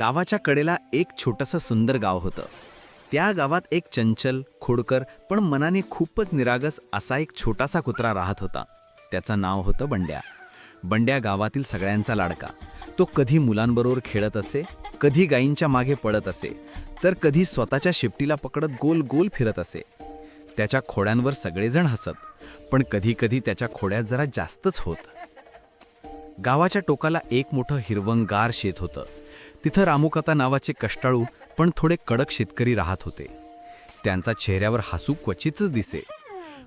गावाच्या कडेला एक छोटंसं सुंदर गाव होतं. त्या गावात एक चंचल खोडकर पण मनाने खूपच निरागस असा एक छोटासा कुत्रा राहत होता. त्याचं नाव होतं बंड्या. बंड्या गावातील सगळ्यांचा लाडका. तो कधी मुलांबरोबर खेळत असे कधी गायींच्या मागे पळत असे तर कधी स्वतःच्या शेपटीला पकडत गोल गोल फिरत असे. त्याच्या खोड्यांवर सगळेजण हसत पण कधी कधी त्याच्या खोड्यात जरा जास्तच होत. गावाच्या टोकाला एक मोठं हिरवंगार शेत होतं. तिथं रामुकाता नावाचे कष्टाळू पण थोडे कडक शेतकरी राहत होते. त्यांचा चेहऱ्यावर हसू क्वचितच दिसे.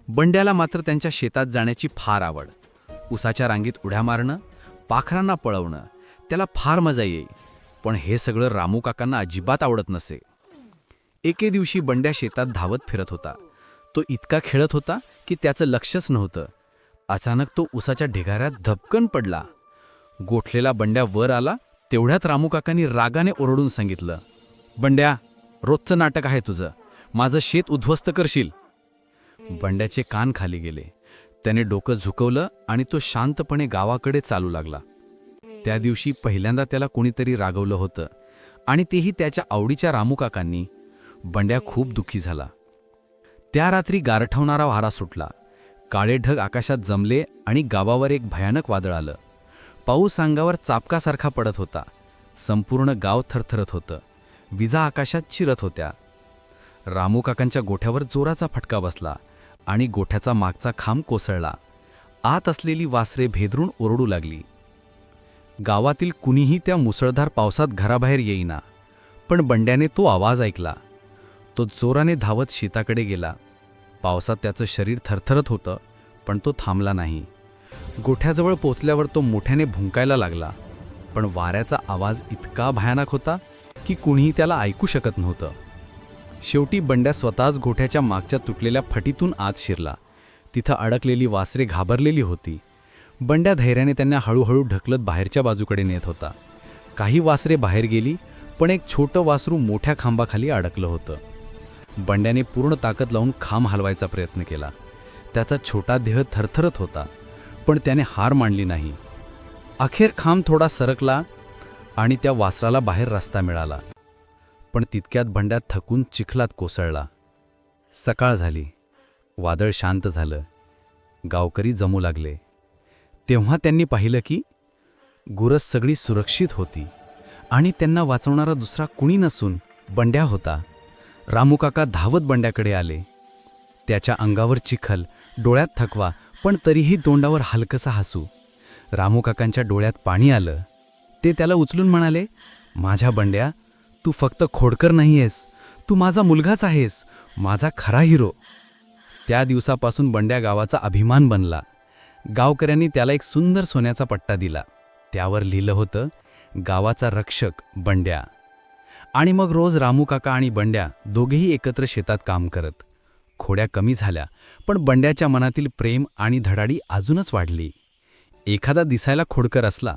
बंड्याला मात्र त्यांच्या शेतात जाण्याची फार आवड. उसाच्या रांगीत उड्या मारणं पाखरांना पळवणं त्याला फार मजा येई पण हे सगळं रामू काकांना अजिबात आवडत नसे. एके दिवशी बंड्या शेतात धावत फिरत होता. तो इतका खेळत होता की त्याचं लक्षच नव्हतं. अचानक तो उसाच्या ढिगाऱ्यात धपकन पडला. गोठलेला बंड्या वर आला तेवढ्यात रामूकाकांनी रागाने ओरडून सांगितलं बंड्या रोजचं नाटक आहे तुझं. माझं शेत उद्ध्वस्त करशील. बंड्याचे कान खाली गेले. त्याने डोकं झुकवलं आणि तो शांतपणे गावाकडे चालू लागला. त्या दिवशी पहिल्यांदा त्याला कोणीतरी रागवलं होतं आणि तेही त्याच्या आवडीच्या रामूकाकांनी बंड्या खूप दुःखी झाला. त्या रात्री गारठवणारा वारा सुटला. काळे ढग आकाशात जमले आणि गावावर एक भयानक वादळ आलं. पाऊस अंगावर चापकासारखा पडत होता. संपूर्ण गाव थरथरत होतं. विजा आकाशात चिरत होत्या. रामू काकांच्या गोठ्यावर जोराचा फटका बसला आणि गोठ्याचा मागचा खांब कोसळला. आत असलेली वासरे भेदरून ओरडू लागली. गावातील कुणीही त्या मुसळधार पावसात घराबाहेर येईना पण बंड्याने तो आवाज ऐकला. तो जोराने धावत शेताकडे गेला. पावसात त्याचं शरीर थरथरत होतं पण तो थांबला नाही. गोठ्याजवळ पोचल्यावर तो मोठ्याने भुंकायला लागला. पण वाऱ्याचा आवाज इतका भयानक होता की कुणीही त्याला ऐकू शकत नव्हतं. शेवटी बंड्या स्वतःच गोठ्याच्या मागच्या तुटलेल्या फटीतून आत शिरला. तिथं अडकलेली वासरे घाबरलेली होती. बंड्या धैर्याने त्यांना हळूहळू ढकलत बाहेरच्या बाजूकडे नेत होता. काही वासरे बाहेर गेली पण एक छोटं वासरू मोठ्या खांबाखाली अडकलं होतं. बंड्याने पूर्ण ताकद लावून खांब हलवायचा प्रयत्न केला. त्याचा छोटा देह थरथरत होता. पण त्याने हार मांडली नाही. अखेर खांब थोडा सरकला आणि त्या वासराला बाहेर रस्ता मिळाला. पण तितक्यात भंड्यात थकून चिखलात कोसळला. सकाळ झाली. वादळ शांत झालं. गावकरी जमू लागले. तेव्हा त्यांनी पाहिलं की गुरस सगळी सुरक्षित होती आणि त्यांना वाचवणारा दुसरा कुणी नसून बंड्या होता. रामूकाका धावत बंड्याकडे आले. त्याच्या अंगावर चिखल डोळ्यात थकवा पण तरीही तोंडावर हलकसा हसू. रामूकाकांच्या डोळ्यात पाणी आलं. ते त्याला उचलून म्हणाले माझ्या बंड्या तू फक्त खोडकर नाही आहेस तू माझा मुलगाच आहेस. माझा खरा हिरो. त्या दिवसापासून बंड्या गावाचा अभिमान बनला. गावकऱ्यांनी त्याला एक सुंदर सोन्याचा पट्टा दिला. त्यावर लिहिलं होतं गावाचा रक्षक बंड्या. आणि मग रोज रामू काका आणि बंड्या दोघेही एकत्र शेतात काम करत. खोड्या कमी झाल्या पण बंड्याच्या मनातील प्रेम आणि धडाडी अजूनच वाढली. एखादा दिसायला खोडकर असला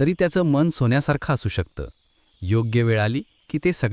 तरी त्याचं मन सोन्यासारखं असू शकतं. योग्य वेळ आली की ते सगळं